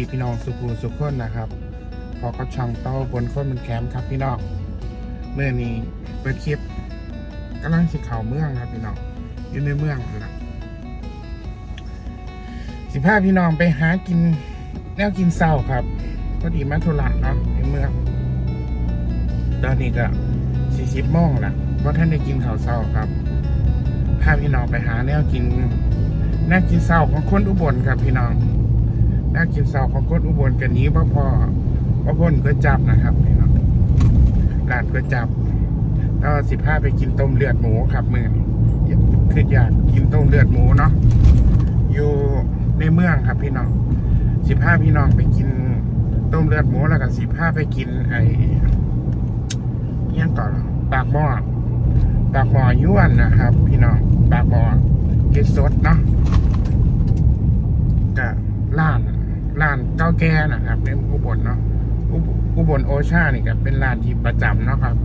ดีพี่น้องสุภูสุขคนนะครับ พอก็ช่องเต้าบนคนมันแคมป์ครับพี่น้องเมื่อนี้เปิดคลิปกำลังสิเขาเมืองครับพี่น้องอยู่ในเมืองนะสิพาพี่น้องไปหากินแนวกินเศร้าครับพอดีมาธุระเนาะในเมืองตอนนี้ก็สี่สิบโมงละเพราท่านได้กินข้าวเศร้าครับพาพี่น้องไปหาแนวกินแนวกินเศร้าของคนอุบลครับพี่น้อง แนวกินเศร้าของคนอุบลกันนี้พ่อพ่อพ่อพ่นก็จับนะครับพี่น้องร้านก็จับก็สิบห้าไปกินต้มเลือดหมูครับมือนี้คืออยากกินต้มเลือดหมูเนาะอยู่ในเมืองครับพี่น้องสิบห้าพี่น้องไปกินต้มเลือดหมูแล้วก็สิบห้าไปกินไอ้ยังต่อล่ะปากหม้อปากหม้อยวนนะครับ พี่น้องปากหม้อเก็ดสดเนาะกับร้าน ร้านเก้าแก่นะครับในอุบลเนาะอุบอุบลโอชานี่ก็เป็นร้านที่ประจำเนาะครับ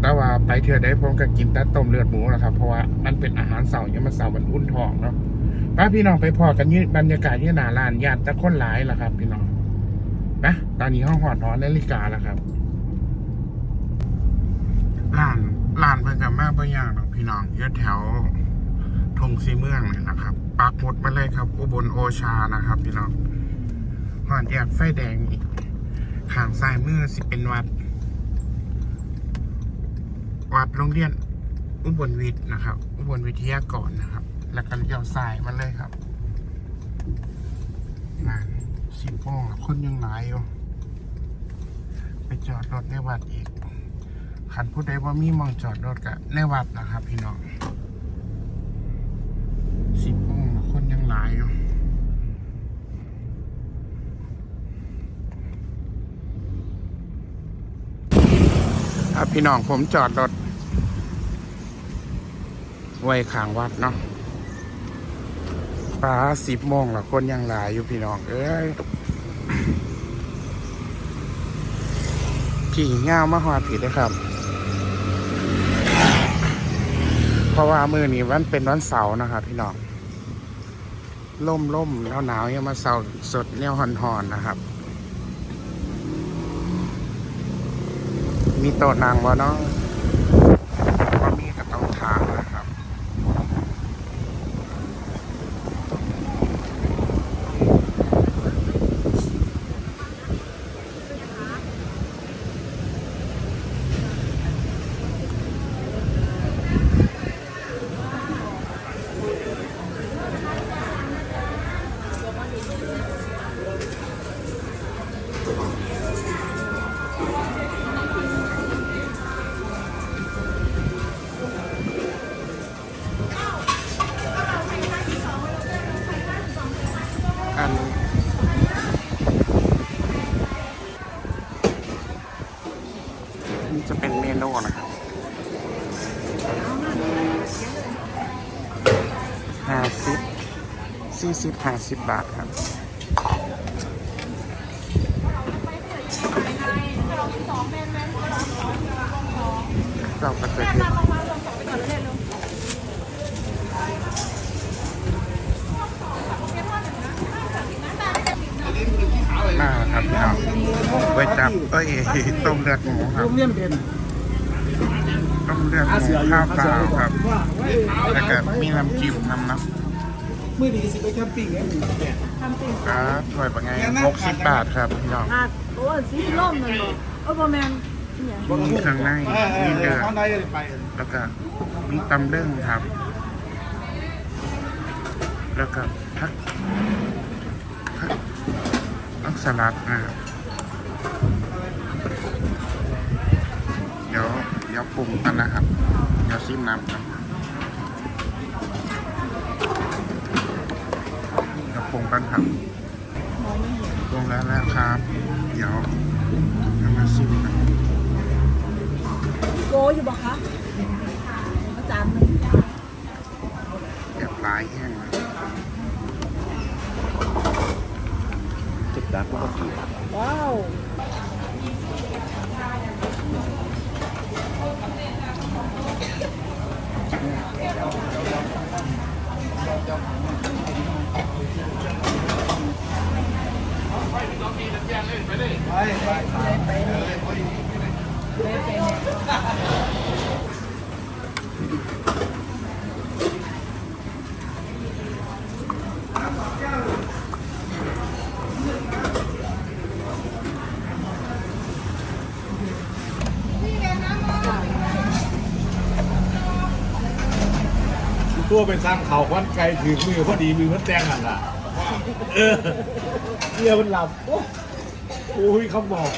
แต่ว่าไปเทื่อได้ผมก็กินแต่ต้มเลือดหมูแหละครับ เพราะว่ามันเป็นอาหารเสาร์ยังมาเสาร์มันอุ่นท้องเนาะป้าพี่น้องไปพอกันยืบรรยากาศที่หนาร้านญาติตะคนหลายล่ะครับ พี่น้องนะตอนนี้ห้องหอดหอนาฬิกาแล้วครับร้านร้านเพิ่นกับแม่ปอย่างหรอกพี่น้องยู่แถวทงซีเมืองเนี่ยนะครับ ปักหมุดมาเลยครับ อุบลโอชานะครับ พี่น้องหอนแยกไฟแดงอีกขางซ้ายมือสิเป็นวัด วัดโรงเรียน อุบลวิทย์นะครับ อุบลวิทยากรนะครับ แล้วก็เลี้ยวซ้ายมาเลยครับนั่นสิบโมงคนยังหลายอยู่ไปจอดรถในวัดอีกคันผู้ใดว่ามีมองจอดรถกับในวัดนะครับ พี่น้อง สิบโมงแล้วคนยังหลายอยู่ครับพี่น้องผมจอดรถไว้ข้างวัดเนาะป้าสิบโมงแล้วคนยังหลายอยู่พี่น้อง เอ้ยพี่เงามาหอดผิดเลยครับ เพราะว่ามือนี้วันเป็นวันเสาร์นะครับพี่น้อง ล่มล่มหนาวหนาวยังมาเสาร์สดเนี่ยหอนหอนๆนะครับ มีโต๊ะนางวะเนาะ สี่สิบห้าสิบบาทครับเราก็จะเห็นมาครับพี่น้องไปจับเอ้ยต้มเลือดหมูครับต้มเลือดหมูข้าวเปล่าครับแล้วก็มีน้ำจิ้มน้ำน้ มื่อดีสิไปแคมปิ้งเนี่ยมีแดดำครับถ้วยเป็นไงหกสิบบาทครับพี่น้องอะโอ้สีล่มนั่นบ่เออบ่แม่นอิหยังมีเครื่องในเออเอมีอเดือดข้างในไปแล้วก็มีตำเรื่องครับ แล้วก็พักพักพักสลัดนะครับเดี๋ยวเดี๋ยวปรุงกันนะครับ เดี๋ยวซิมน้ำกันเดี๋ยว ปรุงกันครับปรุงแล้วนะครับ เดี๋ยวเอามาซิมกันโกอยู่บ่คะอาจารย์หนึงแบบลายแห้งนะจุดดักก็คือว้าวอเลย ไปไป เป็นสร้างเขาควันไกลถือมือพอดีมือมันแตงหันล่ะเออเรือมันหลับโอ้โอ้ยเขาบอก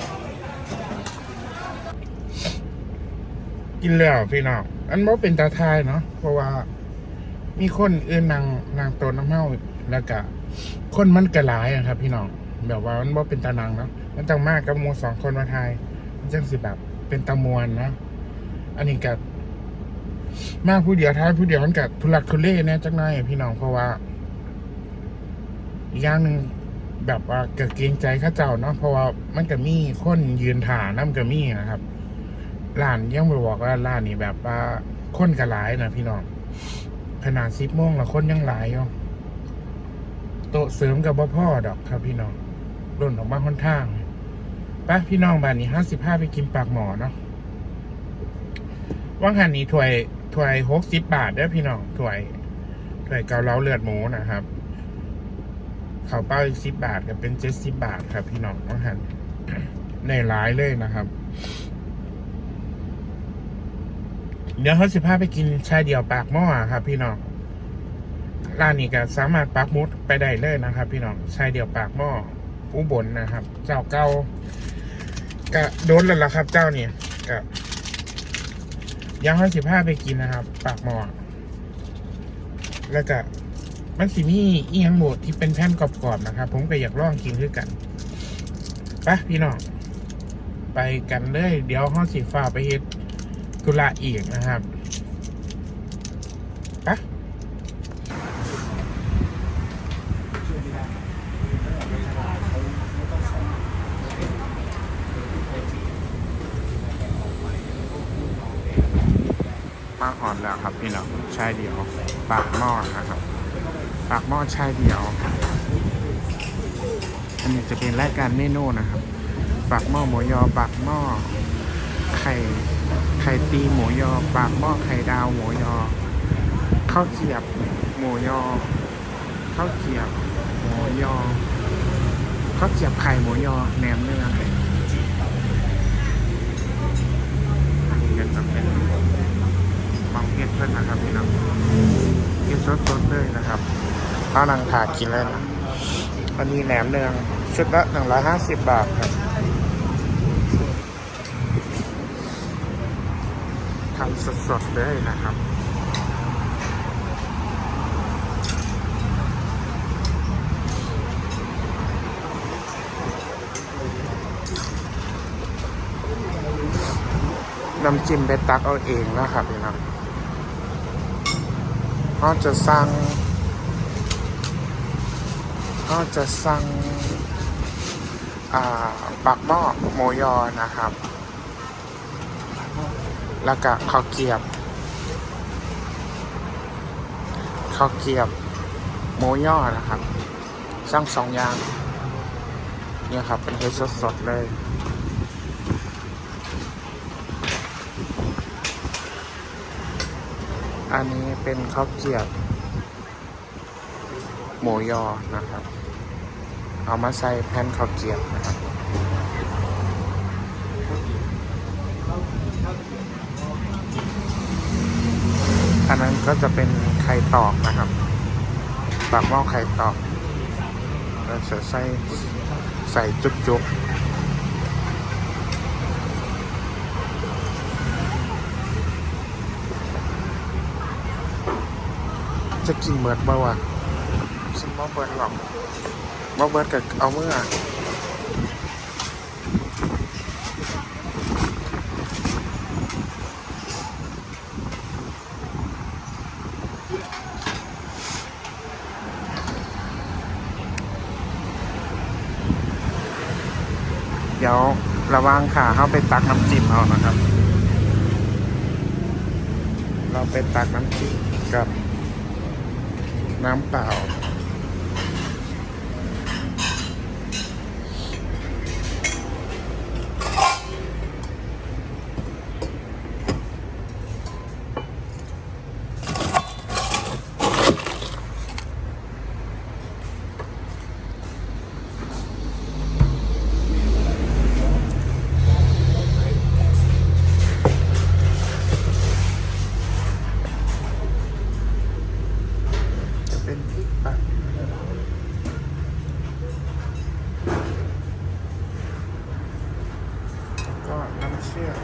กินแล้วพี่น้องอันว่เป็นตาทายเนาะเพราะว่า มีคนเอื้อนนางนางโตน้ำเมาแล้วก็คนมันกระหลายอะครับ พี่น้องแบบว่ามันว่เป็นตานางเนาะมันต้องมากกับหมูสองคนมาทายมันจังสิแบบเป็นตามวลเนาะอันนี้กับ มาผู้เดียวท้ายผู้เดียวมันกับทุลักทุเลแน่จักหน่อยพี่น้องเพราะว่าอีกอย่างหนึ่งแบบว่าเกิดเกรงใจข้าเจ้าเนาะเพราะว่ามันก็มีคนยืนถ่าน้ำก็มีนะครับร้านยังไม่บอกว่าร้านนี้แบบว่าคนก็หลายนะพี่น้องขนาดสิบโมงล้วคนยังหลายอยู่โตเสริมกับบ่พ่อดอกครับ พี่น้องร่นออกมาค่อนข้างปะพี่น้องบ้านนี้ห้าสิบห้าไปกินปากหมอเนาะว่างหันนี้ถวย ถ้วยหกสิบบาทเด้อพี่น้องถ้วยถ้วยเกาเหลาเลือดหมูนะครับเขาวเป้าอีกสิบบาทกับเป็นเจ็ดสิบบาทครับ พี่น้องต้องหันในร้ายเลยนะครับ เดี๋ยวเขาสิพาไปกินชาเดียวปากหม้อครับ พี่น้องร้านนี้ก็สามารถปักหมุดไปได้เลยนะครับ พี่น้องชาเดียวปากหม้ออุบลนะครับ เจ้าเก่ากะโดนแล้วล่ะครับ เจ้าเนี่ยกะ ยังห้าสิพาไปกินนะครับ ปากหม้อแล้วก็มันสิมีอียังโหมดที่เป็นแผ่นกรอบๆนะครับ ผมก็อยากลองกินด้วยกันไปะพี่น้องไปกันเลยเดี๋ยวห้องสีฟ้าไปเฮ็ดกุลาอีกนะครับไปะมาหอน แล้วครับพี่น้องชายเดียว ปากหม้อนะครับ ปากหม้อชายเดียว อันนี้จะเป็นรายการเมนูนะครับ ปากหม้อหมูยอ ปากหม้อไข่ไข่ตีหมูยอ ปากหม้อไข่ดาวหมูยอข้าวเกียบหมูยอข้าวเกียบหมูยอข้าวเกียบไข่หมูยอแหนมเนื้ออันจะเป็น มังเก็ตเพื่อนนะครับพี่น้องเก็ตสดๆเลยนะครับข้าวนังถาดกินเลยนะอันนี้แหนมเนืองชุดละหนึ่งร้อยห้าสิบบาทครับทำสดๆเลยนะครับน้ำจิ้มไปตักเอาเองนะครับพี่น้อง ก็จะสั่งก็จะสั่งอ่าปักหม้อหมูยอนะครับ แล้วก็ข้าวเกียบข้าวเกียบหมูยอนะครับ สั่งสองอย่างเนี่ยครับเป็นเฮ็ดสดๆเลย อันนี้เป็นข้าวเกรียบหมูยอนะครับ เอามาใส่แผ่นข้าวเกรียบนะครับอันนั้นก็จะเป็นไข่ตอกนะครับปากหม้อไข่ตอกเราจะใส่ใส่จุกจุ จะกินเบิดบ่าวะฉันบ่เบิดหรอกบ่เบิดกับเอาเมื่อเดี๋ยวระวังขาเข้าไปตักน้ำจิ้มเอานะครับ เราไปตักน้ำจิ้มกับ น้ำเปล่า น้ำเชื่อม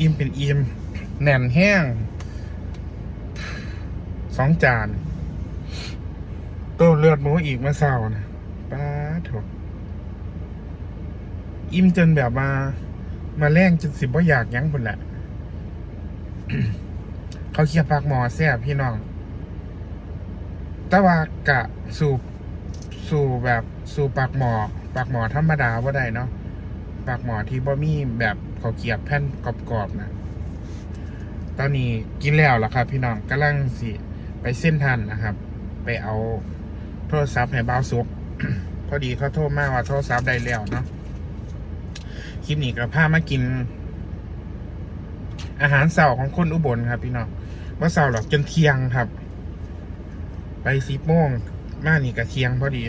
อิ่มเป็นอิ่มแน่นแห้งสองจานต้มเลือดหมูอีกมาเศร้านะป้าดโถอิ่มจนแบบมา มาแรงจนสิบว่าอยากยั้งคนแหละ เขาเคี่ยวปากหมอแซ่บพี่น้องต่ว่ากะสู่สู่แบบสู่ปากหมอ ปากหมอธรรมดาว่าได้เนาะปากหมอที่บ่มีแบบ เขาเกียบแผ่นกรอบๆนะตอนนี้กินแล้วล่ะครับ พี่น้องกำลังสิไปเส้นทันนะครับ ไปเอาโทรศัพท์ให้บ้าวซุกพอดีเขาโทรมากว่าโทรศัพท์ได้แล้วเนาะคลิปนี้ก็พามากิน อาหารเสาร์ของคนอุบลครับ พี่น้องว่าเสาร์หรอกจนเที่ยงครับ ไปสิบโมงมานี่ก็เที่ยงพอดี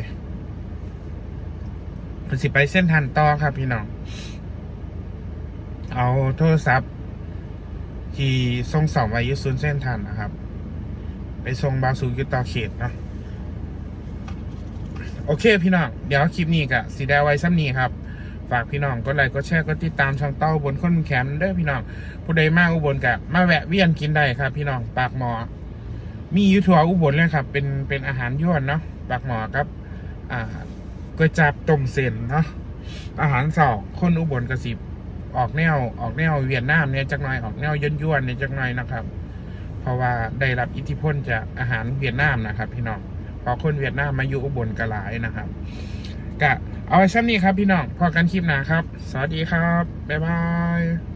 สิไปเส้นทันต่อครับ พี่น้อง เอาโทรศัพท์ที่ส่งสองไว้ยุซุนย์เส้นทันนะครับ ไปส่งบาวซูยุตต่อเขตเนาะโอเคพี่น้อง เดี๋ยวคลิปนี้กะสีแดงไว้ซ้ำนี้ครับ ฝากพี่น้องกดไลค์กดแชร์กดติดตามช่องเต้าบนคนแขมเด้อพี่น้อง ผู้ใดมาอุบลกะมาแวะเวียนกินได้ครับ พี่น้องปากหมอ มียูทัวอุบลเลยครับ เป็นเป็นอาหารยวนเนาะปากหมอครับ อ่าก๋วยจับต้มเส้นเนาะอาหารสองคนอุบลกระสิบ ออกแนวออกแนวเวียดนามเนี่ยจักหน่อยออกแนวย่นยวนเนี่ยจักหน่อยนะครับ เพราะว่าได้รับอิทธิพลจากอาหารเวียดนามนะครับ พี่น้องพอคนเวียดนามมาอยู่อุบลกระหลายนะครับกะเอาไว้ช่ำนี้ครับพี่น้องพอกันคลิปหนาครับ สวัสดีครับ บ๊ายบาย